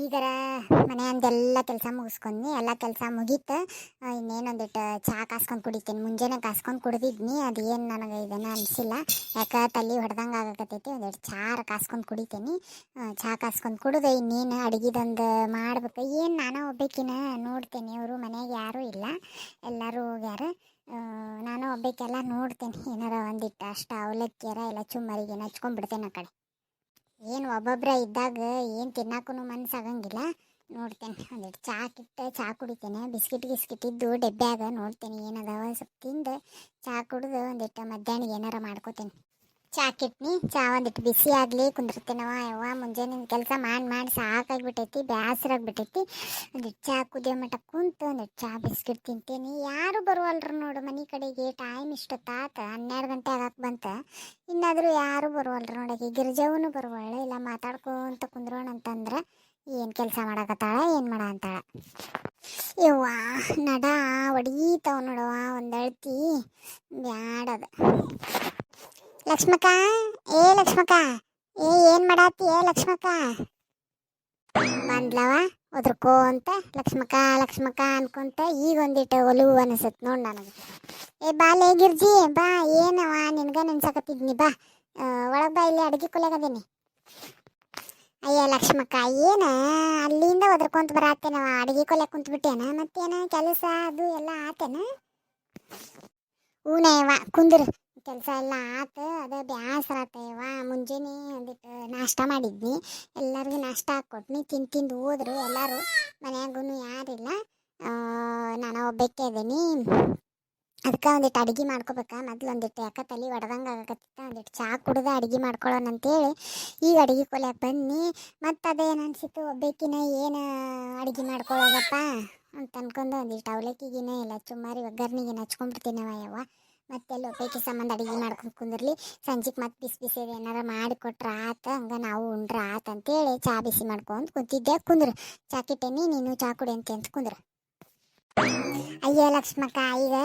ಈಗರ ಮನೆಯಂದೆಲ್ಲ ಕೆಲಸ ಮುಗಿಸ್ಕೊಂಡ್ನಿ, ಎಲ್ಲ ಕೆಲಸ ಮುಗೀತು. ಇನ್ನೇನೊಂದಿಟ್ಟು ಚಹಾ ಕಾಸ್ಕೊಂಡು ಕುಡಿತೀನಿ, ಮುಂಜಾನೆ ಕಾಸ್ಕೊಂಡು ಕುಡ್ದಿದ್ನಿ ಅದು ಏನು ನನಗೆ ಇದನ್ನು ಅನಿಸಿಲ್ಲ. ಯಾಕೆ ತಲೆ ಹೊಡೆದಂಗೆ ಆಗಕತ್ತೈತಿ, ಒಂದೆರಡು ಚಾರ ಕಾಸ್ಕೊಂಡು ಕುಡಿತೀನಿ. ಚಹಾ ಕಾಸ್ಕೊಂಡು ಕುಡಿದೆ, ಇನ್ನೇನು ಅಡುಗೆದೊಂದು ಮಾಡ್ಬೇಕು. ಏನು ನಾನು ಒಬ್ಬಾಕಿನ ನೋಡ್ತೀನಿ ಅವರು ಮನೆಗೆ ಯಾರೂ ಇಲ್ಲ, ಎಲ್ಲರೂ ಹೋಗ್ಯಾರ. ನಾನು ಒಬ್ಬಕ್ಕೆಲ್ಲ ನೋಡ್ತೇನೆ, ಏನಾರ ಒಂದಿಟ್ಟು ಅಷ್ಟು ಅವಲಕ್ಕಿಯರ ಎಲ್ಲ ಚುಮ್ಮರಿಗೆ ಹಚ್ಕೊಂಡ್ಬಿಡ್ತೇನೆ ಆ ಕಡೆ. ಏನು ಒಬ್ಬೊಬ್ಬರ ಇದ್ದಾಗ ಏನು ತಿನ್ನಕ್ಕೂ ಮನ್ಸಾಗಂಗಿಲ್ಲ ನೋಡ್ತೇನೆ ಒಂದಿಟ್ಟು ಚಹಾ ಕಿಟ್ಟು ಚಹಾ ಕುಡಿತೇನೆ. ಬಿಸ್ಕಿಟ್ ಗಿಸ್ಕಿಟ್ ಇದ್ದು ಡಬ್ಬ್ಯಾಗ ನೋಡ್ತೇನೆ, ಏನದಾವ ಸ್ವಲ್ಪ ತಿಂದು ಚಹಾ ಕುಡಿದು ಒಂದಿಟ್ಟು ಮಧ್ಯಾಹ್ನ ಏನಾರ ಮಾಡ್ಕೋತೇನೆ. ಚಾ ಕಿಟ್ನಿ ಚಾ ಒಂದಿಟ್ಟು ಬಿಸಿ ಆಗಲಿ ಕುಂದಿರ್ತೇನವ ಯವ್ವ, ಮುಂಜಾನೆ ಕೆಲಸ ಮಾಡಿ ಮಾಡಿ ಸಾಕಾಗ್ಬಿಟ್ಟೈತಿ, ಬ್ಯಾಸರಾಗ್ಬಿಟ್ಟೈತಿ. ಒಂದಿಟ್ಟು ಚಾ ಕುದಿಯೋ ಮಟ್ಟ ಕುಂತು ಒಂದಿಟ್ಟು ಚಾ ಬಿಸ್ಕಿಟ್ ತಿಂತೀನಿ. ಯಾರು ಬರುವಲ್ರು ನೋಡು ಮನೆ ಕಡೆಗೆ ಟೈಮ್ ಇಷ್ಟೊತ್ತಾತ, ಹನ್ನೆರಡು ಗಂಟೆ ಆಗಕ್ಕೆ ಬಂತ. ಇನ್ನಾದರೂ ಯಾರು ಬರುವಲ್ರು ನೋಡಕ್ಕೆ, ಗಿರಿಜವನು ಬರುವಳ್ಳೆ ಇಲ್ಲ ಮಾತಾಡ್ಕೊಂತ ಕುಂದ್ರೋಣ ಅಂತಂದ್ರೆ ಏನು ಕೆಲಸ ಮಾಡಕತ್ತಾಳ, ಏನು ಮಾಡ ಅಂತಾಳ. ಯವ್ವ, ನಡ ನೋಡವ ಒಂದು ಅಳ್ತಿ. ಬ್ಯಾಡದ. ಲಕ್ಷ್ಮಕ್ಕ, ಏ ಲಕ್ಷ್ಮಕ್ಕ, ಏ ಏನು ಮಾಡತ್ತಿ, ಏ ಲಕ್ಷ್ಮಕ್ಕ? ಬಂದ್ಲವ ಒದ್ರಕೋ ಅಂತ. ಲಕ್ಷ್ಮಕ್ಕ ಲಕ್ಷ್ಮಕ್ಕ ಅನ್ಕೊಂತ ಈಗ ಒಂದಿಟ್ಟು ಒಲವು ಅನಿಸತ್ ನೋಡ್ ನನಗೆ. ಏ ಬಾಲೆ ಗಿರ್ಜಿ, ಬಾ, ಏನವ ನಿನ್ಗ ನೆನ್ಸಕತ್ತಿದ್ನಿ ಬಾ. ಒಳಗೆ ಬಾ, ಇಲ್ಲಿ ಅಡುಗೆ ಕೊಲೆಗದೀನಿ ಅಯ್ಯ ಲಕ್ಷ್ಮಕ್ಕ, ಏನ ಅಲ್ಲಿಂದ ಒದ್ರಕೊಂತ ಬರತ್ತೇನವ ಅಡುಗೆ ಕೊಲೆ ಕುಂತ್ಬಿಟ್ಟೇನ ಮತ್ತೇನ ಕೆಲಸ, ಅದು ಎಲ್ಲ ಆತೇನ? ಹೂನೇವ ಕುಂದ್ರು. ಕೆಲಸ ಎಲ್ಲ ಆತ, ಅದು ಬ್ಯಾಸರ ಆತೇವ ಮುಂಜಾನೆ ಒಂದಿಟ್ಟು ನಾಷ್ಟ ಮಾಡಿದ್ನಿ. ಎಲ್ಲರಿಗೂ ನಾಷ್ಟ ಹಾಕ್ಕೊಟ್ನಿ ತಿಂದು ತಿಂದು ಹೋದ್ರು ಎಲ್ಲರೂ. ಮನ್ಯಾಗೂ ಯಾರಿಲ್ಲ ನಾನು ಒಬ್ಬಕ್ಕೆ ಇದ್ದೀನಿ ಅದಕ್ಕೆ ಒಂದಿಟ್ಟು ಅಡುಗೆ ಮಾಡ್ಕೋಬೇಕಾ. ಮೊದ್ಲು ಒಂದಿಟ್ಟು ಯಾಕೆ ತಲೆ ಒಡ್ದಂಗೆ ಆಗಕತ್ತಿತ್ತ. ಒಂದಿಟ್ಟು ಚಹಾ ಕುಡ್ದು ಅಡುಗೆ ಮಾಡ್ಕೊಳ್ಳೋಣ ಅಂತೇಳಿ ಈಗ ಅಡುಗೆ ಕೊಲೆ ಬನ್ನಿ. ಮತ್ತು ಅದೇನು ಅನ್ಸಿತ್ತು? ಒಬ್ಬಾಕಿನ ಏನು ಅಡುಗೆ ಮಾಡ್ಕೊಳ್ಳೋದಪ್ಪ ಅಂತ ಅನ್ಕೊಂಡು ಒಂದಿಷ್ಟು ಅವಲಕ್ಕಿಗಿನ ಇಲ್ಲ, ಚುಮ್ಮಾರಿ ಒಗ್ಗರ್ನಿಗೆ ಹಚ್ಕೊಂಡ್ಬಿಡ್ತೀನವ ಯವ್ವ ಮತ್ತೆಲ್ಲ ಒಬ್ಬಾಕಿ ಸಂಬಂಧ ಅಡಿಗೆ ಮಾಡ್ಕೊಂಡು ಕುಂದಿರ್ಲಿ ಸಂಜೆಗೆ ಮತ್ತೆ ಬಿಸಿ ಬಿಸಿ ಏನಾರ ಮಾಡಿ ಕೊಟ್ರೆ ಆತ, ಹಂಗೆ ನಾವು ಉಂಡ್ರೆ ಆತ ಅಂತೇಳಿ ಚಾ ಬಿಸಿ ಮಾಡ್ಕೊಂಡು ಕುಂತಿದ್ದೆ. ಕುಂದ್ರ, ಚಾ ಕಿಟ್ಟೇನಿ, ನೀನು ಚಾ ಕುಡಿ ಅಂತ ಅಂತ ಕುಂದ್ರ. ಅಯ್ಯ ಲಕ್ಷ್ಮಕ್ಕ, ಈಗ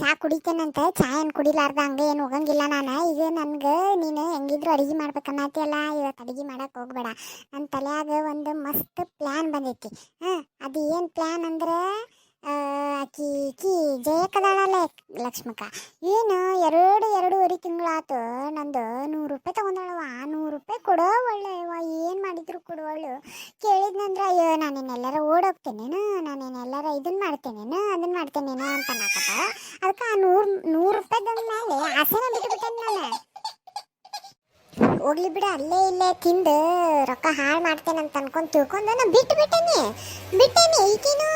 ಚಾ ಕುಡಿತೇನಂತ? ಚಾ ಏನು ಕುಡಿಲಾರ್ದ, ಹಂಗೆ ಏನು ಹೋಗಂಗಿಲ್ಲ ನಾನು. ಈಗ ನನಗೆ ನೀನು ಹೆಂಗಿದ್ರು ಅಡುಗೆ ಮಾಡ್ಬೇಕನ್ನತ್ತಿಯಲ್ಲ ಇವತ್ತು ಅಡುಗೆ ಮಾಡಕ್ಕೆ ಹೋಗ್ಬೇಡ. ನನ್ನ ತಲೆಯಾಗ ಒಂದು ಮಸ್ತ್ ಪ್ಲ್ಯಾನ್ ಬಂದೈತಿ. ಹಾಂ, ಅದು ಏನು ಪ್ಲ್ಯಾನ್ ಅಂದ್ರೆ ಆಕಿ ಕಿ ಜಯಕದಾಳಲ್ಲ ಲಕ್ಷ್ಮಕ್ಕ. ಏನು ಎರಡು, ಎರಡೂವರೆ ತಿಂಗಳಾತು ನಂದು ನೂರು ರೂಪಾಯಿ ತೊಗೊಂಡಳವ ನೂರು ರೂಪಾಯಿ ಕೊಡೋ ಒಳ್ಳೆಯವ ಏನು ಮಾಡಿದ್ರು ಕೊಡುವಳು? ಕೇಳಿದ್ನಂದ್ರೆ, ಅಯ್ಯೋ ನಾನೇನೆಲ್ಲರ ಓಡೋಗ್ತೇನೇನು? ನಾನೇನೆಲ್ಲರ ಇದನ್ನ ಮಾಡ್ತೇನೇನು? ಅದನ್ನ ಮಾಡ್ತೇನೇನು ಅಂತ ಅನ್ನಕತ್ತಾಳ ಅದಕ್ಕೆ ಆ ನೂರು ನೂರು ರೂಪಾಯಿದ ಮೇಲೆ ಆಸೆನ ಬಿಟ್ಬಿಟ್ಟೇನೆ ನಾನು. ಹೋಗ್ಲಿ ಬಿಡ, ಅಲ್ಲೇ ಇಲ್ಲೇ ತಿಂದು ರೊಕ್ಕ ಹಾಳು ಮಾಡ್ತೇನೆ ಅಂತ ಅನ್ಕೊಂಡು ತಿಳ್ಕೊಂಡು ನಾ ಬಿಟ್ಟು ಬಿಟ್ಟೇನಿ. ಬಿಟ್ಟೇನಿ, ಈಕಿನೂ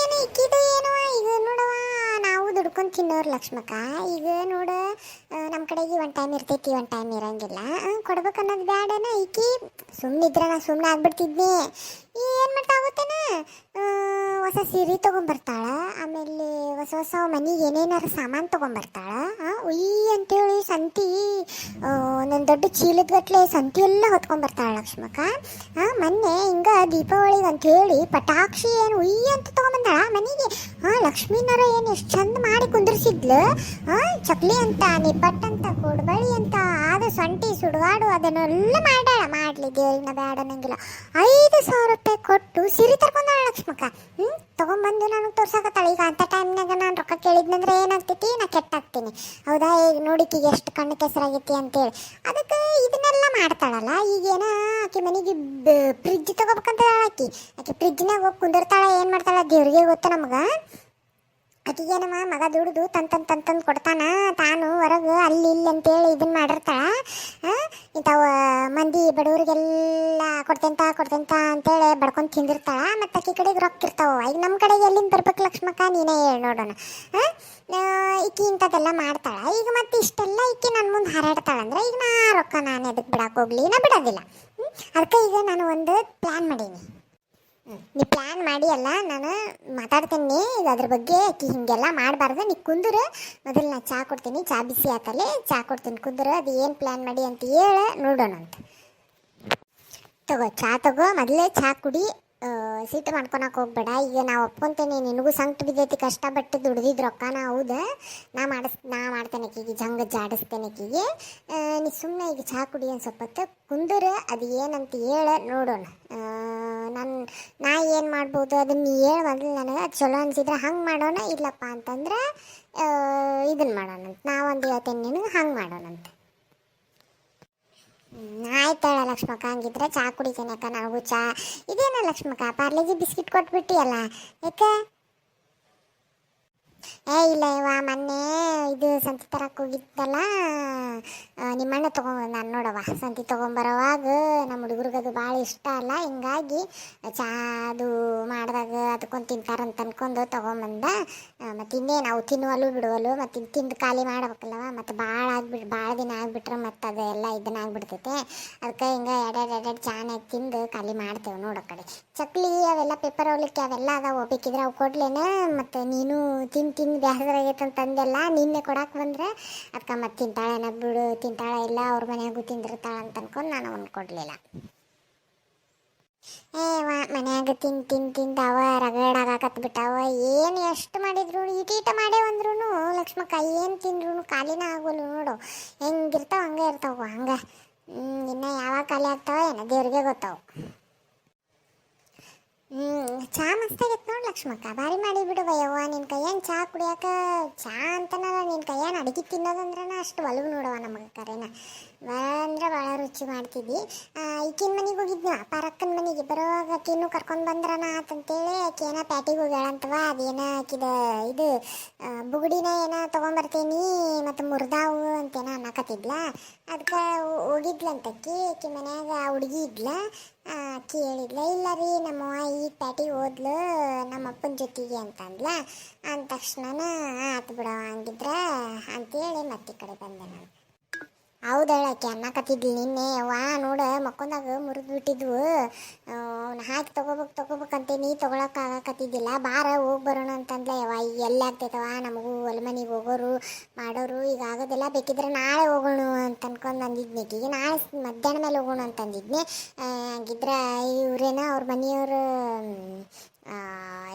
ಏನು ಇಕ್ಕಿದು ಏನು, ಈಗ ನೋಡವ ನಾವು ದುಡ್ಕೊಂಡು ತಿನ್ನೋರು ಲಕ್ಷ್ಮಕ್ಕ. ಈಗ ನೋಡು ನಮ್ಮ ಕಡೆಗೆ ಒಂದು ಟೈಮ್ ಇರ್ತೈತಿ, ಒಂದು ಟೈಮ್ ಇರಂಗಿಲ್ಲ. ಕೊಡ್ಬೇಕು ಅನ್ನೋದು ಬ್ಯಾಡನ, ಈಕಿ ಸುಮ್ಮನಿದ್ರೆ ನಾ ಸುಮ್ಮನೆ ಆಗ್ಬಿಡ್ತಿದ್ನಿ. ಏನು ಮಾಡ್ತಾ ಆಗುತ್ತೇನ ಹೊಸ ಸೀರೆ ತೊಗೊಂಬರ್ತಾಳ, ಆಮೇಲೆ ಹೊಸ ಹೊಸ ಮನೆಗೆ ಏನೇನಾರು ಸಾಮಾನು ತೊಗೊಂಬರ್ತಾಳ ಉಯ್ ಅಂತೇಳಿ ಸಂತಿ ನನ್ನ ದೊಡ್ಡ ಚೀಲದ ಗಟ್ಲೆ ಸಂತಿ ಎಲ್ಲ ಹೊತ್ಕೊಂಬರ್ತಾಳ ಲಕ್ಷ್ಮಕ್ಕ. ಮೊನ್ನೆ ಹಿಂಗ ದೀಪಾವಳಿಗೆ ಅಂತ ಹೇಳಿ ಪಟಾಕ್ಷಿ ಏನು ಉಯ್ ಅಂತ ತೊಗೊಂಬಂದಾಳ ಮನೆಗೆ. ಹಾಂ ಲಕ್ಷ್ಮೀನರ ಏನು ಎಷ್ಟು ಚಂದ ಮಾಡಿ ಕುಂದ್ರಿಸಿದ್ಲು. ಹಾಂ ಚಕ್ಲಿ ಅಂತ ನಿಪ್ಪಟ್ಟಂತ ಆದ ಸೊಂಟಿ ಸುಡುಗಾಡು ಅದನ್ನೆಲ್ಲ ಮಾಡ್ಯಾಳ. ಮಾಡ್ಲಿ ಗೇಳಿನ ಬೇಡ ನಂಗಿಲ್ಲ ಐದು ಸಾವಿರ ರೂಪಾಯಿ ಕೊಟ್ಟು ಸಿರಿ ತರ್ಕೊಂಡಾಳ ಲಕ್ಷ್ಮಕ್ಕ. ಹ್ಞೂ ತಗೊಂಬಂದು ನಾನು ತೋರ್ಸಕತ್ತಾಳ. ಈಗ ಅಂಥ ಟೈಮ್ನಾಗ ನಾನು ರೊಕ್ಕ ಕೇಳಿದ್ನಂದ್ರೆ ಏನಾಗ್ತೈತಿ? ನಾ ಕೆಟ್ಟಾಗ್ತೀನಿ. ಹೌದಾ? ಈಗ ನೋಡಿಕಿಗೆ ಎಷ್ಟು ಕಣ್ಣು ಕೆಸರಾಗೈತಿ ಅಂತೇಳಿ. ಅದಕ್ಕೆ ಇದನ್ನೆಲ್ಲ ಮಾಡ್ತಾಳಲ್ಲ. ಈಗೇನ ಆಕೆ ಮನೆಗೆ ಫ್ರಿಜ್ ತಗೋಬೇಕಂತ ಆಕಿ ಆಕೆ ಫ್ರಿಜ್ನಾಗ ಹೋಗಿ ಕುಂದಿರ್ತಾಳ. ಏನು ಮಾಡ್ತಾಳ? ದೇವ್ರಿಗೆ ಗೊತ್ತು ನಮ್ಗೆ. ಆಕಿಗೇನಮ್ಮ ಮಗ ದುಡಿದು ತನ್ ತನ್ ಕೊಡ್ತಾನ, ತಾನು ಹೊರಗೆ ಅಲ್ಲಿ ಇಲ್ಲಿ ಅಂತೇಳಿ ಇದನ್ನ ಮಾಡಿರ್ತಾಳ ಇಂಥವ ಮಂದಿ ಬಡವರಿಗೆಲ್ಲ ಕೊಡ್ತೇಂತ ಕೊಡ್ತೇಂತ ಅಂತೇಳಿ ಬಡ್ಕೊಂಡು ತಿಂದಿರ್ತಾಳ, ಮತ್ತು ಆಕಿ ಕಡೆಗೆ ರೊಕ್ಕ ಇರ್ತಾವ ಈಗ ನಮ್ಮ ಕಡೆಗೆ ಎಲ್ಲಿಂದ ಬರ್ಬೇಕು ಲಕ್ಷ್ಮಕ್ಕ, ನೀನೇ ಹೇಳಿ ನೋಡೋಣ ಈಕಿ ಇಂಥದ್ದೆಲ್ಲ ಮಾಡ್ತಾಳ. ಈಗ ಮತ್ತೆ ಇಷ್ಟೆಲ್ಲ ಈಕಿ ನನ್ನ ಮುಂದೆ ಹಾರಾಡ್ತಾಳ ಅಂದ್ರೆ ಈಗ ನಾ ರೊಕ್ಕ ನಾನು ಎದಕ್ಕೆ ಬಿಡಕ್ಕೆ ಹೋಗ್ಲಿ, ನಾ ಬಿಡೋದಿಲ್ಲ. ಅದಕ್ಕೆ ಈಗ ನಾನು ಒಂದು ಪ್ಲ್ಯಾನ್ ಮಾಡೀನಿ. ನೀ ಪ್ಲ್ಯಾನ್ ಮಾಡಿ ಅಲ್ಲ ನಾನು ಮಾತಾಡ್ತೀನಿ ಈಗ ಅದ್ರ ಬಗ್ಗೆ ಆಕಿ ಹಿಂಗೆಲ್ಲ ಮಾಡಬಾರ್ದು. ನೀ ಕುಂದ್ರು, ಮೊದಲು ನಾ ಚಾ ಕೊಡ್ತೀನಿ. ಚಾ ಬಿಸಿ ಆತಲ್ಲಿ, ಚಾ ಕೊಡ್ತೀನಿ. ಕುಂದ್ರು, ಅದು ಏನು ಪ್ಲ್ಯಾನ್ ಮಾಡಿ ಅಂತ ಹೇಳ ನೋಡೋಣ ಅಂತ. ತಗೋ, ಚಾ ತಗೋ. ಮೊದಲೇ ಚಾ ಕುಡಿ. ಸೀಟ್ ಮಾಡ್ಕೊಳಕ್ಕೆ ಮಾಡ್ಕೊಳಕ್ ಹೋಗ್ಬೇಡ. ಈಗ ನಾ ಒಪ್ಕೊಂತೇನೆ, ನಿನಗೂ ಸಂಕಟ ಬಿದ್ದೈತಿ ಕಷ್ಟಪಟ್ಟು ದುಡ್ದಿದ್ ರೊಕ್ಕನ, ಹೌದು? ನಾ ಮಾಡಿಸ್, ನಾ ಮಾಡ್ತೇನೆ ಆಕಿಗೆ ಜಂಗ ಜಾಡಿಸ್ತೇನೆ ಆಕಿಗೆ ನೀ ಸುಮ್ಮನೆ ಈಗ ಚಹಾ ಕುಡಿ ಒಂದು ಸ್ವಲ್ಪ ಕುಂದರ, ಅದು ಏನಂತ ಹೇಳ ನೋಡೋಣ. ನಾನು ನಾ ಏನು ಮಾಡ್ಬೋದು ಅದನ್ನ ನೀ ಹೇಳು ಮೊದಲು ನನಗೆ, ಅದು ಚಲೋ ಅನ್ಸಿದ್ರೆ ಹಂಗೆ ಮಾಡೋಣ, ಇಲ್ಲಪ್ಪ ಅಂತಂದ್ರೆ ಇದನ್ನು ಮಾಡೋಣಂತ. ನಾವೊಂದು ಹೇಳ್ತೇನೆ ನಿನಗೆ, ಹಂಗೆ ಮಾಡೋಣಂತೆ. ಆಯ್ತಾಳ ಲಕ್ಷ್ಮಕ್ಕ, ಹಂಗಿದ್ರೆ ಚಾ ಕುಡಿತೇನೆ ಅಕ್ಕ, ನನಗೂ ಚಹಾ ಇದೇನ ಲಕ್ಷ್ಮಕ್ಕ ಪಾರ್ಲೆಜಿ ಬಿಸ್ಕಿಟ್ ಕೊಟ್ಬಿಟ್ಟಿಯಲ್ಲ? ಯಾಕೆ? ಏ, ಇಲ್ಲ, ಇವ ಮೊನ್ನೆ ಇದು ಸಂತಿ ತರಕ್ಕೆ ಹೋಗಿದ್ದಲ್ಲ ನಿಮ್ಮಣ್ಣ ತೊಗೊಂಡು ನಾನು ನೋಡವ ಸಂತಿ ತೊಗೊಂಬರೋವಾಗ ನಮ್ಮ ಹುಡುಗರಿಗೆ ಅದು ಭಾಳ ಇಷ್ಟ ಅಲ್ಲ, ಹಿಂಗಾಗಿ ಚಾ ಅದು ಮಾಡಿದಾಗ ಅದಕ್ಕೊಂದು ತಿಂತಾರಂತ ಅನ್ಕೊಂಡು ತೊಗೊಂಬಂದ ಮತ್ತು ಇನ್ನೇ ನಾವು ತಿನ್ನುವಲ್ಲೂ ಬಿಡುವಲ್ಲು, ಮತ್ತು ಇನ್ನು ತಿಂದು ಖಾಲಿ ಮಾಡ್ಬೇಕಲ್ಲವ, ಮತ್ತು ಭಾಳ ಆಗ್ಬಿಟ್ಟು ಭಾಳ ದಿನ ಆಗಿಬಿಟ್ರೆ ಮತ್ತು ಅದೆಲ್ಲ ಇದನ್ನ ಆಗ್ಬಿಡ್ತೈತೆ. ಅದಕ್ಕೆ ಹಿಂಗೆ ಎರಡೆರಡು ಎರಡೆರಡು ಚಾನಾಗಿ ತಿಂದು ಖಾಲಿ ಮಾಡ್ತೇವೆ ನೋಡೋ ಕಡೆ. ಚಕ್ಲಿ ಅವೆಲ್ಲ ಪೇಪರ್ ಹೋಗ್ಲಿಕ್ಕೆ ಅವೆಲ್ಲ ಅದಾವೆ ಬೇಕಿದ್ರೆ ಅವು ಕೊಡ್ಲೇನೆ, ಮತ್ತು ನೀನು ತಿಂದು ತಿಂದು ಬೇಸರ ಆಗೈತೆ ಅಂತಂದೆಲ್ಲ ನಿನ್ನೆ ಕೊಡಕ್ಕೆ ಬಂದರೆ ಅದಕ್ಕೆ ಮತ್ತೆ ತಿಂತಾಳೇನ ಬಿಡು, ತಿಂತಾಳೆ ಇಲ್ಲ, ಅವ್ರ ಮನೆಯಾಗೂ ತಿಂದಿರ್ತಾಳೆ ಅಂತ ಅನ್ಕೊಂಡು ನಾನು ಅವನು ಕೊಡಲಿಲ್ಲ. ಏ, ವಾ, ಮನ್ಯಾಗ ತಿನ್ ತಿನ್ ತಿಂದವ ರಗಡಾಗತ್ ಬಿಟ್ಟಾವ, ಏನು ಎಷ್ಟು ಮಾಡಿದ್ರು ಈಟೀಟ ಮಾಡೇ ಅಂದ್ರೂ ಲಕ್ಷ್ಮಕ್ಕ, ಏನು ತಿಂದ್ರು ಖಾಲಿನ ಆಗೋಲ್ಲ ನೋಡು, ಹೆಂಗಿರ್ತಾವ ಹಂಗೆ ಇರ್ತಾವ, ಹಂಗೆ. ಇನ್ನ ಯಾವಾಗ ಖಾಲಿ ಆಗ್ತಾವ ಏನೋ ದೇವ್ರಿಗೆ ಗೊತ್ತಾವು. ಹ್ಮ್, ಚಾ ಮಸ್ತಾಗೈತೆ ನೋಡಿ ಲಕ್ಷ್ಮಕ್ಕ. ಬಾರಿ ಮಾಡಿ ಬಿಡು ಯವ್ವ ನಿನ್ನ ಕೈಯನ್ ಚಾ ಕುಡಿಯಾಕ ಚಾ ಅಂತನಲ್ಲ ನಿನ್ನ ಕೈಯನ್ ಅಡಿಗೆ ತಿನ್ನೋದಂದ್ರನ ಅಷ್ಟು ಒಲವು ನೋಡವ ನಮಗೆ ಕರೆನ. ಅಂದ್ರೆ ಭಾಳ ರುಚಿ ಮಾಡ್ತಿದ್ವಿ ಈಕಿನ ಮನೆಗೆ ಹೋಗಿದ್ವಿ ಅಪ್ಪಾರಕ್ಕನ ಮನೆಗೆ ಬರುವಾಗ ಆಕಿನೂ ಕರ್ಕೊಂಡು ಬಂದ್ರನ ಆತಂತೇಳಿ ಆಕಿ ಏನೋ ಪ್ಯಾಟಿಗೆ ಹೋಗ್ಯಾಳಂತವ, ಅದೇನ ಆಕಿದ ಇದು ಬುಗುಡಿನ ಏನೋ ತೊಗೊಂಬರ್ತೀನಿ ಮತ್ತು ಮುರಿದಾವು ಅಂತೇನೋ ಅನ್ನಕತ್ತಿದ್ಲ. ಅದಕ್ಕೆ ಹೋಗಿದ್ಲಂತಕ್ಕಿ ಆಕಿ ಮನ್ಯಾಗ ಆ ಹುಡುಗಿ ಇದ್ಲ. ಆಕಿ ಹೇಳಿದ್ಲ, ಇಲ್ಲ ರೀ ನಮ್ಮವ್ವ ಈ ಪ್ಯಾಟಿಗೆ ಹೋದ್ಲು ನಮ್ಮ ಅಪ್ಪನ ಜೊತೆಗೆ ಅಂತಂದ್ಲ. ಅಂದ ತಕ್ಷಣ ಆತು ಬಿಡವ ಹಂಗಿದ್ರ ಅಂತೇಳಿ ಮತ್ತೆ ಕಡೆ ಬಂದೆ ನಾನು. ಹೌದಳ ಆಕೆ ಅನ್ನಕತ್ತಿದ್ಲಿ ನಿನ್ನೆ. ವಾ ನೋಡ ಮಕ್ಕೊಂದಾಗ ಮುರಿದು ಬಿಟ್ಟಿದ್ವು ಅವ್ನ ಹಾಕಿ ತಗೋಬೇಕು ತಗೋಬೇಕಂತೆ ನೀ ತೊಗೊಳಕ್ಕೆ ಆಗಕತ್ತಿದ್ದಿಲ್ಲ. ಬಾರ ಹೋಗಿ ಬರೋಣ ಅಂತಂದ್ಲ ಯವ್ವ. ಈಗ ಎಲ್ಲಿ ಆಗ್ತೈತವ ನಮಗೂ ಹೊಲ ಮನೆಗೆ ಹೋಗೋರು ಮಾಡೋರು ಈಗ ಆಗೋದಿಲ್ಲ ಬೇಕಿದ್ರೆ ನಾಳೆ ಹೋಗೋಣ ಅಂತ ಅನ್ಕೊಂಡು ಅಂದಿದ್ನಿ ಈಗ ನಾಳೆ ಮಧ್ಯಾಹ್ನ ಮೇಲೆ ಹೋಗೋಣ ಅಂತ ಅಂದಿದ್ನಿ. ಆ, ಹಂಗಿದ್ರ ಇವ್ರೇನ ಅವ್ರ ಮನೆಯವರು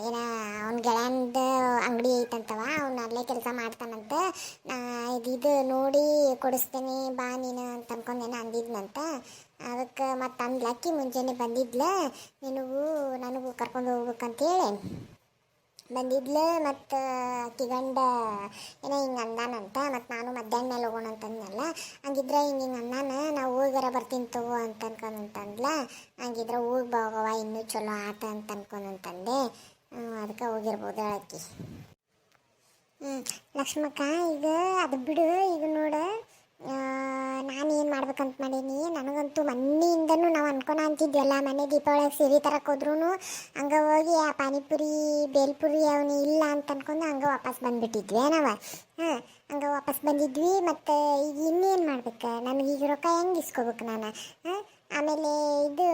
ಏನ ಅವ್ನ ಗೆಳೆಯಂದ ಅಂಗಡಿ ಐತಂತವ ಅವ್ನ ಅಲ್ಲೇ ಕೆಲಸ ಮಾಡ್ತಾನಂತ. ಇದು ನೋಡಿ ಕೊಡಿಸ್ತೇನೆ, ಬಾ ನೀನು ಅಂತ ಅನ್ಕೊಂಡೇನ ಅಂದಿದ್ನಂತ. ಅದಕ್ಕೆ ಮತ್ತೆ ಅಂದ್ಲಕ್ಕಿ ಮುಂಜಾನೆ ಬಂದಿದ್ಲ. ನಿನಗೂ ನನಗೂ ಕರ್ಕೊಂಡು ಹೋಗ್ಬೇಕಂತೇಳಿ ಬಂದಿದ್ಲು ಮತ್ತು ಅಕ್ಕಿ ಗಂಡ ಏನೋ ಹಿಂಗೆ ಅಂದಾನಂತ. ಮತ್ತು ನಾನು ಮಧ್ಯಾಹ್ನ ಮೇಲೆ ಹೋಗೋಣ ಅಂತಂದ್ನಲ್ಲ ಹಂಗಿದ್ರೆ ಹಿಂಗೆ ಹಿಂಗೆ ಅಂದಾನ. ನಾವು ಹೋಗ್ಯಾರ ಬರ್ತೀನಿ ತಗೋ ಅಂತ ಅನ್ಕೊಂಡಂತಂದ್ಲ ಹಂಗಿದ್ರೆ ಹೋಗಿ ಹೋಗವ ಇನ್ನೂ ಚಲೋ ಆಟ ಅಂತ ಅನ್ಕೊಂಡಂತಂದೆ ಅದಕ್ಕೆ ಹೋಗಿರ್ಬೋದು ಆಕಿ ಹ್ಞೂ ಲಕ್ಷ್ಮಕ್ಕ, ಈಗ ಅದು ಬಿಡು, ಈಗ ನೋಡು. ನಾನು ಏನು ಮಾಡ್ಬೇಕಂತ ಮಾಡೀನಿ? ನನಗಂತೂ ಮೊನ್ನೆಯಿಂದನೂ ನಾವು ಅಂತಿದ್ವಲ್ಲ ಮನೆ ದೀಪಾವಳಿಗೆ ಸೀರೆ ತರಕ್ಕೆ ಹೋದ್ರೂ ಹಂಗೆ ಹೋಗಿ ಆ ಪಾನಿಪುರಿ, ಬೇಲ್ಪುರಿ ಅವನು ಇಲ್ಲ ಅಂತ ಅನ್ಕೊಂಡು ಹಂಗೆ ವಾಪಸ್ ಬಂದುಬಿಟ್ಟಿದ್ವಿ ನಾವು. ಹಾಂ, ಹಂಗೆ ವಾಪಸ್ ಬಂದಿದ್ವಿ. ಮತ್ತು ಈಗ ಇನ್ನೇನು ಮಾಡ್ಬೇಕು? ನನಗೆ ಈಗ ರೊಕ್ಕ ಹೆಂಗೆ ಇಸ್ಕೋಬೇಕು ನಾನು? ಆಮೇಲೆ ಇದು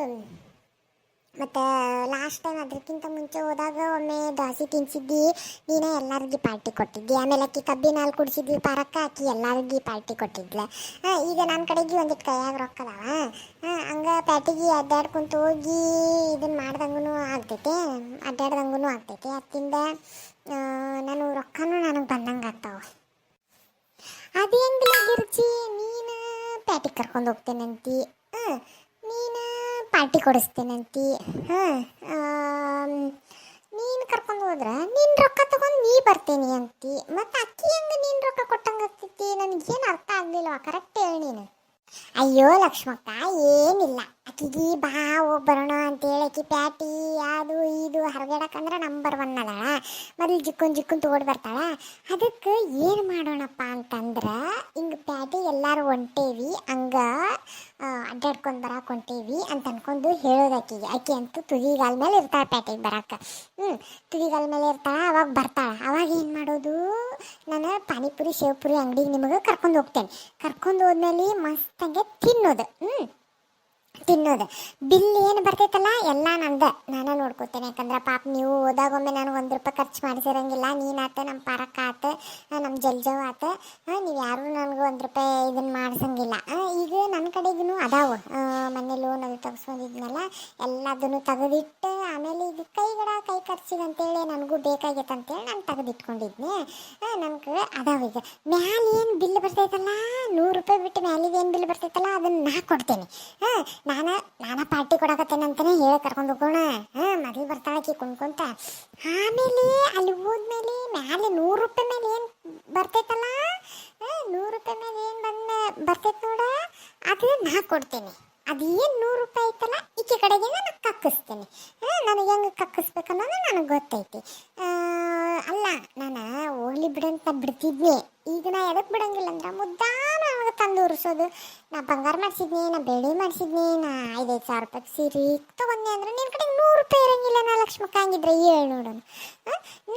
ಮತ್ತು ಲಾಸ್ಟ್ ಟೈಮ್ ಅದಕ್ಕಿಂತ ಮುಂಚೆ ಹೋದಾಗ ಒಮ್ಮೆ ದೋಸೆ ತಿನ್ಸಿದ್ದಿ, ನೀನೇ ಎಲ್ಲರಿಗೂ ಪಾರ್ಟಿ ಕೊಟ್ಟಿದ್ದಿ. ಆಮೇಲೆ ಅಕ್ಕಿ ಕಬ್ಬಿನ ಹಾಲು ಕುಡಿಸಿದ್ವಿ ಪಾರಕ್ಕ, ಅಕ್ಕಿ ಎಲ್ಲರಿಗೂ ಪಾರ್ಟಿ ಕೊಟ್ಟಿದ್ಲೆ. ಈಗ ನನ್ನ ಕಡೆಗೆ ಒಂದಿಟ್ಟು ಕೈಯಾಗ ರೊಕ್ಕ ಅದಾವ ಹಾಂ, ಹಂಗೆ ಪ್ಯಾಟಿಗೆ ಅಡ್ಡಾಡ್ಕೊಂತ ಹೋಗಿ ಇದನ್ನು ಮಾಡ್ದಂಗೂ ಆಗ್ತೈತೆ ಅಡ್ಡಾಡ್ದಂಗೂ ಆಗ್ತೈತೆ. ಅದರಿಂದ ನಾನು ರೊಕ್ಕನೂ ನನಗೆ ಬಂದಂಗೆ ಆಗ್ತಾವೆ. ಅದು ಹೆಂಗಿಲ್ಲ ಗಿರ್ಜಿ ನೀನು ಪ್ಯಾಟಿಗೆ ಕರ್ಕೊಂಡು ಹೋಗ್ತೇನಂತಿ. ನೀನು ಪಾರ್ಟಿ ಕೊಡಿಸ್ತೇನಂತಿ. ಹಾಂ ನೀನು ಕರ್ಕೊಂಡು ಹೋದ್ರೆ ನಿನ್ನ ರೊಕ್ಕ ತಗೊಂಡು ನೀ ಬರ್ತೀನಿ ಅಂತಿ. ಮತ್ತು ಅಕ್ಕಿ ಹೆಂಗೆ ನೀನು ರೊಕ್ಕ ಕೊಟ್ಟಂಗೆ ಆಗ್ತೈತಿ? ನನಗೇನು ಅರ್ಥ ಆಗಲಿಲ್ಲ ಕರೆಕ್ಟ್ ಹೇಳಿ ನೀನು. ಅಯ್ಯೋ ಲಕ್ಷ್ಮಕ್ಕ, ಏನಿಲ್ಲ. ಆಕಿಗೆ ಬಾ ಬರೋಣ ಅಂತೇಳಿ ಆಕಿ ಪ್ಯಾಟಿ, ಅದು ಇದು ಹರಗಾಡಕ್ಕಂದ್ರೆ ನಂಬರ್ ಒನ್ ಅದಾಳ. ಮೊದಲು ಜಿಕ್ಕುನ್ ಜಿಕ್ಕುನ್ ತಗೊಂಡು ಬರ್ತಾಳ. ಅದಕ್ಕೆ ಏನು ಮಾಡೋಣಪ್ಪ ಅಂತಂದ್ರೆ, ಹಿಂಗೆ ಪ್ಯಾಟಿ ಎಲ್ಲರೂ ಹೊಂಟೇವಿ, ಹಂಗೆ ಅಡ್ಡಾಡ್ಕೊಂಡು ಬರಕ್ಕೆ ಹೊಂಟೇವಿ ಅಂತ ಅನ್ಕೊಂಡು ಹೇಳೋದು ಆಕಿಗೆ ಆಕಿ ಅಂತೂ ತುದಿಗಾಲ ಮೇಲೆ ಇರ್ತಾಳೆ ಪ್ಯಾಟಿಗೆ ಬರಕ್ಕೆ ಹ್ಞೂ ತುದಿಗಾಲ ಮೇಲೆ ಇರ್ತಾಳೆ, ಅವಾಗ ಬರ್ತಾಳೆ. ಅವಾಗ ಏನು ಮಾಡೋದು? ನಾನು ಪಾನಿಪುರಿ ಶೇವ್ಪುರಿ ಅಂಗಡಿಗೆ ನಿಮಗೆ ಕರ್ಕೊಂಡು ಹೋಗ್ತೇನೆ. ಕರ್ಕೊಂಡು ಹೋದ್ಮೇಲೆ ಮಸ್ತಂಗೆ ತಿನ್ನೋದು. ಹ್ಞೂ ತಿನ್ನೋದು. ಬಿಲ್ ಏನು ಬರ್ತೈತಲ್ಲ? ಎಲ್ಲ ನಂದು. ನಾನೇ ನೋಡ್ಕೋತೇನೆ. ಯಾಕಂದ್ರೆ ಪಾಪ ನೀವು ಹೋದಾಗೊಮ್ಮೆ ನಾನು ಒಂದು ರೂಪಾಯಿ ಖರ್ಚು ಮಾಡಿಸಿರಂಗಿಲ್ಲ. ನೀನಾತ ನಮ್ಮ ಪಾರಕ್ಕ ಆತ ನಮ್ಮ ಜಲ್ಜವ್ ಆತ ನೀವು ಯಾರು ನನಗೆ ಒಂದು ರೂಪಾಯಿ ಇದನ್ನು ಮಾಡಿಸಂಗಿಲ್ಲ. ಈಗ ನನ್ನ ಕಡೆಗೂ ಅದಾವ. ಮನೆ ಲೋನ್ ಅದು ತೆಗೆಸ್ಕೊಂಡಿದ್ನಲ್ಲ, ಎಲ್ಲದನ್ನು ತೆಗೆದಿಟ್ಟು, ಆಮೇಲೆ ಇದು ಕೈಗಡ ಕೈ ಖರ್ಚಿಗೆ ಅಂತೇಳಿ ನನಗೂ ಬೇಕಾಗೈತೆ ಅಂತೇಳಿ ನಾನು ತೆಗೆದಿಟ್ಕೊಂಡಿದ್ನೆ. ನನಗೆ ಅದಾವ ಈಗ. ಮ್ಯಾಲೆ ಏನು ಬಿಲ್ ಬರ್ತೈತಲ್ಲ? ನೂರು ರೂಪಾಯಿ ಬಿಟ್ಟು ಮ್ಯಾಲಿಗೆ ಏನು ಬಿಲ್ ಬರ್ತೈತಲ್ಲ? ಅದನ್ನು ನಾ ಕೊಡ್ತೇನೆ. ಹಾಂ ನಾನು ನಾನು ಪಾರ್ಟಿ ಕೊಡಕತ್ತೇನೆ ಅಂತಾನೆ ಹೇಳಿ ಕರ್ಕೊಂಡು ಹೋಗೋಣ. ಹಾಂ, ಮದ್ವೆ ಬರ್ತಾಳಕಿ ಕುಣ್ಕೊಂತ. ಆಮೇಲೆ ಅಲ್ಲಿ ಹೋದ್ಮೇಲೆ ಮ್ಯಾಲೆ ನೂರು ರೂಪಾಯಿ ಮೇಲೆ ಏನು ಬರ್ತೈತಲ್ಲ? ನೂರು ರೂಪಾಯಿ ಮೇಲೆ ಏನು ಬಂದ, ಬರ್ತೈತೆ ನೋಡ? ಅದು ನಾ ಕೊಡ್ತೇನೆ. ಅದೇನು ನೂರು ರೂಪಾಯಿ ಐತಲ್ಲ, ಈಕೆ ಕಡೆಗೆ ನಾನು ಕಕ್ಕಿಸ್ತೇನೆ. ನನಗೆ ಹೆಂಗೆ ಕಕ್ಕಿಸ್ಬೇಕನ್ನೋದು ನನಗೆ ಗೊತ್ತೈತಿ. ಅಲ್ಲ, ನಾನು ಹೋಗ್ಲಿ ಬಿಡಂತ ಬಿಡ್ತಿದ್ನಿ ಈಗ ನಾ ಎದಕ್ಕೆ ಬಿಡಂಗಿಲ್ಲ ಅಂದ್ರೆ ನನಗೆ ತಂದು ಉರ್ಸೋದು. ನಾ ಬಂಗಾರ ಮಾಡಿಸಿದ್ನಿ, ನಾ ಬೆಳೆ ಮಾಡಿಸಿದ್ನಿ, ನಾ ಐದೈದು ಸಾವಿರ ರೂಪಾಯಿ ಸೀರೆ ತೊಗೊಂಡೆ ಅಂದ್ರೆ ನಿನ್ನ ಕಡೆಗೆ ನೂರು ರೂಪಾಯಿ ಇರಂಗಿಲ್ಲ ನಾ ಲಕ್ಷ್ಮಕ್ಕ ಹಂಗಿದ್ರೆ ಹೇಳಿ ನೋಡೋಣ.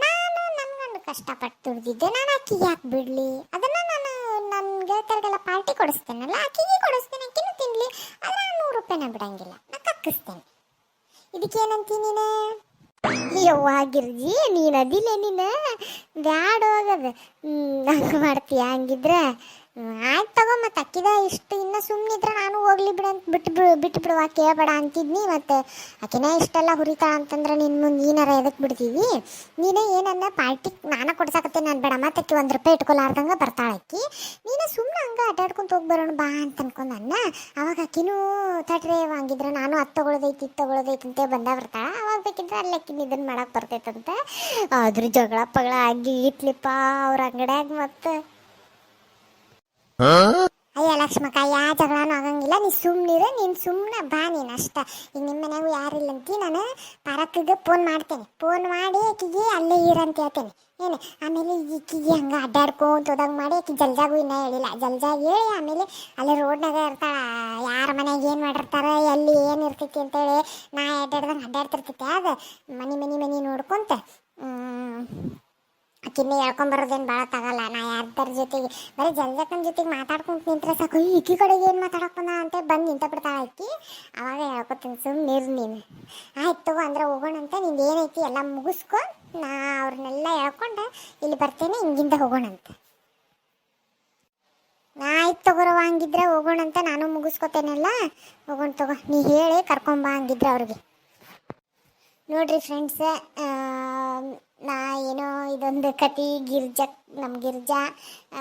ನಾನು ನನ್ನ ಗಂಡು ಕಷ್ಟಪಟ್ಟು ದುಡ್ದಿದ್ದೆ. ನಾನು ಆಕಿಗೆ ಯಾಕೆ ಬಿಡಲಿ? ಅದನ್ನು ನಾನು ನನ್ನ ಗೆಳತಿಯರಿಗೆಲ್ಲ ಪಾರ್ಟಿ ಕೊಡಿಸ್ತೇನಲ್ಲ ಆಕಿಗೆ ಕೊಡಿಸ್ತೇನೆ ಆಕಿನೂ ತಿನ್ನಲಿ ಆದರೆ ನಾನು ನೂರು ರೂಪಾಯಿನ ಬಿಡಂಗಿಲ್ಲ. ನಾ ಕಕ್ಕಿಸ್ತೇನೆ. ಇದಕ್ಕೇನಂತೀನಿ ನೀನು? ಯವ್ವ ಗಿರ್ಜಿ, ನೀನು ಅದಿಲ್ಲ ನೀನು ಬ್ಯಾಡ ಹೋಗದು ಹಂಗೆ ಮಾಡ್ತೀಯ? ಹಂಗಿದ್ರೆ ಆಯ್ತು ತಗೋ ಮತ್ತೆ ಅಕ್ಕಿದ ಇಷ್ಟು, ಇನ್ನು ಸುಮ್ಮನಿದ್ರೆ ನಾನು ಹೋಗ್ಲಿ ಬಿಡ ಅಂತ ಬಿಟ್ಟು ಬಿಡು ಬಿಟ್ಟು ಬಿಡುವ ಕೇಳಬೇಡ ಅಂತಿದ್ನಿ. ಮತ್ತು ಅಕ್ಕಿನೇ ಇಷ್ಟೆಲ್ಲ ಹುರಿತಾಳ ಅಂತಂದ್ರೆ ನಿನ್ನ ಮುಂದೆ ಏನಾರ ಎದಕ್ಕೆ ಬಿಡ್ತೀವಿ? ನೀನೇ ಏನನ್ನ ಪಾರ್ಟಿ ನಾನು ಕೊಡ್ಸಕತ್ತೆ ನಾನು ಬೇಡ ಮತ್ತೆ ಅಕ್ಕಿ ಒಂದು ರೂಪಾಯಿ ಇಟ್ಕೊಲಾರ್ದಂಗೆ ಬರ್ತಾಳೆ ಅಕ್ಕಿ. ನೀನು ಸುಮ್ಮನೆ ಹಂಗೆ ಅಡ್ಡಾಡ್ಕೊಂತ ಹೋಗ್ಬರೋಣ ಬಾ ಅಂತ ಅನ್ಕೊಂಡು ನನ್ನ ಅವಾಗ ಅಕ್ಕಿನೂ ತಟ್ರೆ ಹಂಗಿದ್ರೆ ನಾನು ಅದು ತಗೊಳ್ಳೋದೈತಿ ಇದು ತಗೊಳ್ಳೋದೈತಿ ಅಂತ ಬಂದ ಬರ್ತಾಳೆ ಅವಾಗ ಬೇಕಿದ್ರೆ ಅಲ್ಲಿ ಅಕ್ಕಿನ ಇದನ್ನ ಮಾಡಕ್ಕೆ ಬರ್ತೈತಂತೆ. ಅದ್ರ ಜಗಳ ಪಗಳ ಆಗಿ, ಇಟ್ಲಿಪ್ಪ, ಅವ್ರ ಅಂಗಡ್ಯಾಗ ಮತ್ತೆ ಅಯ್ಯ ಲಕ್ಷ್ಮಕ್ಕ, ಯಾ ಜಗಳನೂ ಆಗಂಗಿಲ್ಲ. ನೀ ಸುಮ್ಮನಿರು ನೀನು ಸುಮ್ಮನೆ ಬಾ ನೀನು ಅಷ್ಟ. ಈಗ ನಿಮ್ಮ ಮನೆಗೂ ಯಾರಿಲ್ಲ ನಾನು ಪರಕ್ಕಿಗೆ ಫೋನ್ ಮಾಡ್ತೇನೆ. ಫೋನ್ ಮಾಡಿ ಆಕಿಗೆ ಅಲ್ಲೇ ಇರಂತ ಹೇಳ್ತೇನೆ. ಏನು, ಆಮೇಲೆ ಈಕಿಗೆ ಹಂಗೆ ಅಡ್ಡಾಡ್ಕೊಂತ ಹೋದಂಗೆ ಮಾಡಿ ಆಕಿ ಜಲ್ಜಾಗೂ ಇನ್ನೂ ಹೇಳಿಲ್ಲ. ಜಲ್ಜಾಗಿ ಹೇಳಿ, ಆಮೇಲೆ ಅಲ್ಲಿ ರೋಡ್ನಾಗ ಇರ್ತಾಳ, ಯಾರ ಮನೆಗೆ ಏನು ಮಾಡಿರ್ತಾರ, ಎಲ್ಲಿ ಏನು ಇರ್ತೈತಿ ಅಂತೇಳಿ ನಾ ಅಡ್ಡಾಡ್ದಂಗೆ ಅಡ್ಡಾಡ್ತಿರ್ತೈತೆ. ಅದು ಮನೆ ಮನೆ ಮನೆ ನೋಡ್ಕೊಂತ ಆಕಿನ್ನ ಹೇಳ್ಕೊಂಬರೋದೇನು ಭಾಳ ತಗಲ್ಲ ನಾ ಯಾರ್ದಾರ ಜೊತೆಗೆ, ಬರೀ ಜಲ್ಜಕ್ಕನ ಜೊತೆಗೆ ಮಾತಾಡ್ಕೊಂಡು ನಿಂತ್ರೆ ಸಾಕು. ಈಕಿ ಕಡೆಗೆ ಏನು ಮಾತಾಡಕೊಂಡ ಅಂತ ಬಂದು ನಿಂತ ಬಿಡ್ತಾಳೆ ಆಕಿ ಅವಾಗ ಹೇಳ್ಕೊತೀನಿ ಸುಮ್ಮನೆ ಇರು ನೀನು. ಆಯ್ತು ತಗೋ, ಅಂದ್ರೆ ಹೋಗೋಣಂತ ನಿಂದು ಏನೈತಿ ಎಲ್ಲ ಮುಗಿಸ್ಕೊ, ನಾ ಅವ್ರನ್ನೆಲ್ಲ ಹೇಳ್ಕೊಂಡು ಇಲ್ಲಿ ಬರ್ತೇನೆ, ಹಿಂಗಿಂದ ಹೋಗೋಣಂತ ಆಯ್ತು ತಗೋರವ ಹಂಗಿದ್ರೆ ಹೋಗೋಣಂತ ನಾನು ಮುಗಿಸ್ಕೊತೇನಲ್ಲ. ಹೋಗೋಣ ತಗೋ, ನೀ ಹೇಳಿ ಕರ್ಕೊಂಬ ಹಂಗಿದ್ರೆ ಅವ್ರಿಗೆ. ನೋಡ್ರಿ ಫ್ರೆಂಡ್ಸ್ ನಾ ಏನೋ ಇದೊಂದು ಕತಿ ಗಿರ್ಜಾ ನಮ್ಮ ಗಿರ್ಜಾ ಆ,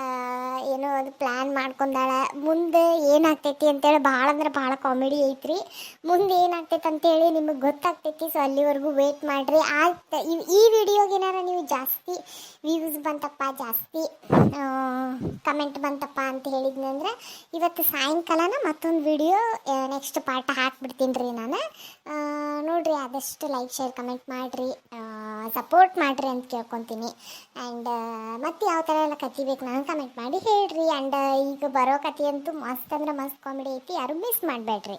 ಏನೋ ಒಂದು ಪ್ಲ್ಯಾನ್ ಮಾಡ್ಕೊಂಡಾಳೆ. ಮುಂದೆ ಏನಾಗ್ತೈತಿ ಅಂತೇಳಿ ಭಾಳ ಅಂದ್ರೆ ಭಾಳ ಕಾಮಿಡಿ ಐತ್ರಿ. ಮುಂದೆ ಏನಾಗ್ತೈತೆ ಅಂತೇಳಿ ನಿಮಗೆ ಗೊತ್ತಾಗ್ತೈತಿ ಸೊ ಅಲ್ಲಿವರೆಗೂ ವೇಟ್ ಮಾಡಿರಿ. ಆಯ್ತು ಈ ವಿಡಿಯೋಗೆ ಏನಾರ ನೀವು ಜಾಸ್ತಿ ವ್ಯೂಸ್ ಬಂತಪ್ಪ ಜಾಸ್ತಿ ಕಮೆಂಟ್ ಬಂತಪ್ಪ ಅಂತ ಹೇಳಿದ್ನಂದ್ರೆ ಇವತ್ತು ಸಾಯಂಕಾಲನ ಮತ್ತೊಂದು ವಿಡಿಯೋ ನೆಕ್ಸ್ಟ್ ಪಾರ್ಟ್ ಹಾಕ್ಬಿಡ್ತೀನಿ ರೀ ನಾನು. ನೋಡ್ರಿ ಆದಷ್ಟು ಲೈಕ್ ಶೇರ್ ಕಮೆಂಟ್ ಮಾಡಿರಿ. ಸಪೋರ್ಟ್ ಮಾಡಿರಿ ಅಂತ ಕೇಳ್ಕೊತೀನಿ. ಆ್ಯಂಡ್ ಮತ್ತೆ ಯಾವ ಥರ ಎಲ್ಲ ಕಚ್ಚಿಬೇಕು ಬೇಕು ನಾನು ಕಮೆಂಟ್ ಮಾಡಿ ಹೇಳ್ರಿ. ಆ್ಯಂಡ್ ಈಗ ಬರೋ ಕತೆ ಅಂತೂ ಮಸ್ತ್ ಅಂದ್ರೆ ಮಸ್ತ್ ಕಾಮಿಡಿ ಐತಿ. ಯಾರು ಮಿಸ್ ಮಾಡಬೇಡ್ರಿ.